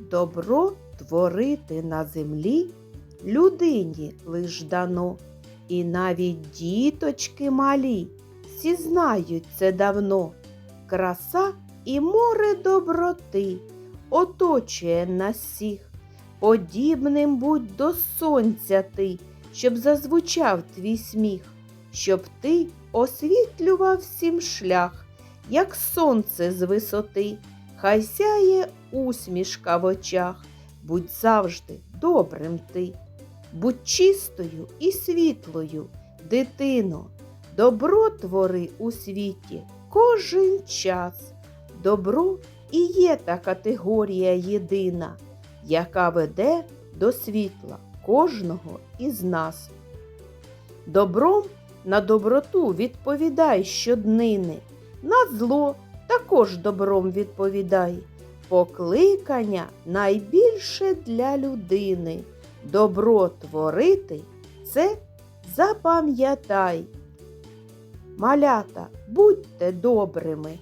Добро творити на землі людині лиш дано, і навіть діточки малі всі знають це давно. Краса і море доброти оточує нас всіх. Подібним будь до сонця ти, щоб зазвучав твій сміх, щоб ти освітлював всім шлях, як сонце з висоти, хай сяє усмішка в очах, будь завжди добрим ти, будь чистою і світлою, дитино, добро твори у світі кожен час. Добро і є та категорія єдина, яка веде до світла кожного із нас. Добром на доброту відповідай щоднини, на зло також добром відповідай. Покликання найбільше для людини. Добро творити це запам'ятай. Малята, будьте добрими.